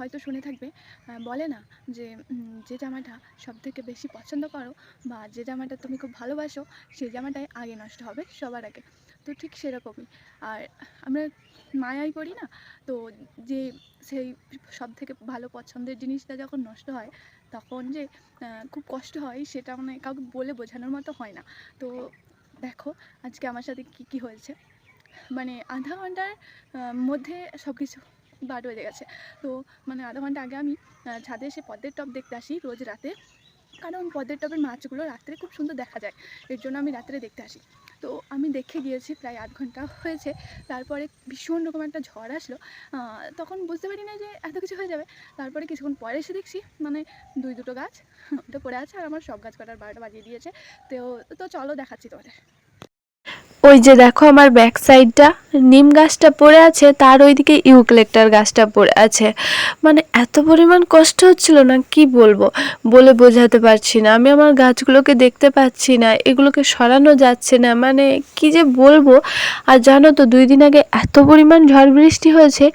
হয়তো শুনে থাকবে বলে না যে যে জামাটা সব থেকে বেশি পছন্দ করো বা যে জামাটা তুমি খুব ভালোবাসো, সেই জামাটাই আগে নষ্ট হবে সবার আগে। তো ঠিক সেরকমই। আর আমরা মায়াই করি না, তো যে সেই সব থেকে ভালো পছন্দের জিনিসটা যখন নষ্ট হয়, তখন যে খুব কষ্ট হয় সেটা মানে কাউকে বলে বোঝানোর মতো হয় না। তো দেখো আজকে আমার সাথে কী কী হয়েছে। মানে আধা ঘণ্টার মধ্যে সব কিছু বাদ হয়ে গেছে। তো মানে আধা ঘণ্টা আগে আমি ছাদে এসে পদ্মের টপ দেখতে আসি রোজ রাতে। কারণ পদ্মের টপের মাছগুলো রাত্রে খুব সুন্দর দেখা যায়। এর জন্য আমি রাত্রে দেখতে আসি। তো আমি দেখে গিয়েছি, প্রায় আধ ঘণ্টা হয়েছে। তারপরে ভীষণ রকম একটা ঝড় আসলো। তখন বুঝতে পারি না যে এত কিছু হয়ে যাবে। তারপরে কিছুক্ষণ পরে এসে দেখছি মানে দুই দুটো গাছ ওটা পড়ে আছে আর আমার সব গাছ কাটার বারোটা বাজিয়ে দিয়েছে। তো তো চলো দেখাচ্ছি তোমাদের। ওই যে দেখো আমার ব্যাক সাইডটা নিম গাছটা পড়ে আছে, তার ওইদিকে ইউক্লেক্টার গাছটা পড়ে আছে। মানে এত পরিমাণ কষ্ট হচ্ছিল না, কি বলব? বলে বোঝাতে পারছি না। আমি আমার গাছগুলোকে দেখতে পাচ্ছি না, এগুলোকে সরানো যাচ্ছে না। মানে কি যে বলব? আর জানো তো, দুই দিন আগে এত পরিমাণ ঝড় বৃষ্টি হয়েছে,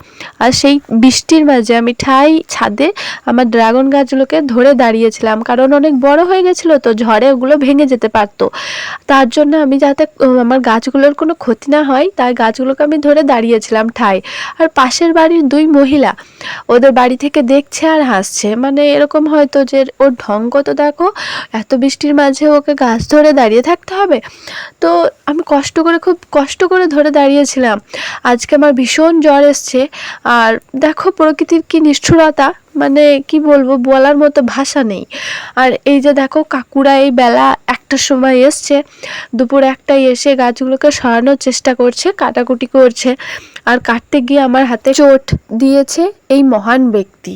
আর সেই বৃষ্টির মাঝে আমি ঠাই ছাদে আমার ড্রাগন গাছগুলোকে ধরে দাঁড়িয়েছিলাম। কারণ অনেক বড় হয়ে গেছিল তো, ঝড়ে ওগুলো ভেঙে যেতে পারতো। তার জন্য আমি যাতে আমার গাছগুলোর কোনো ক্ষতি না হয় তাই গাছগুলোকে আমি ধরে দাঁড়িয়েছিলাম ঠাই আর পাশের বাড়ির দুই মহিলা, ওদের বাড়ি থেকে দেখছে আর হাসছে। মানে এরকম হয়তো যে ওর ঢঙ্গ তো দেখো, এত বৃষ্টির মাঝে ওকে গাছ ধরে দাঁড়িয়ে থাকতে হবে। তো আমি কষ্ট করে খুব কষ্ট করে ধরে দাঁড়িয়েছিলাম। আজকে আমার ভীষণ জ্বর এসছে। আর দেখো প্রকৃতির কি নিষ্ঠুরতা মানে কি বলব, বলার মতো ভাষা নেই। আর এই যে দেখো কাকুরা এই বেলা একটার সময় এসছে, দুপুর একটাই এসে গাছগুলোকে সরানোর চেষ্টা করছে, কাটাকুটি করছে। আর কাটতে গিয়ে আমার হাতে চোট দিয়েছে এই মহান ব্যক্তি।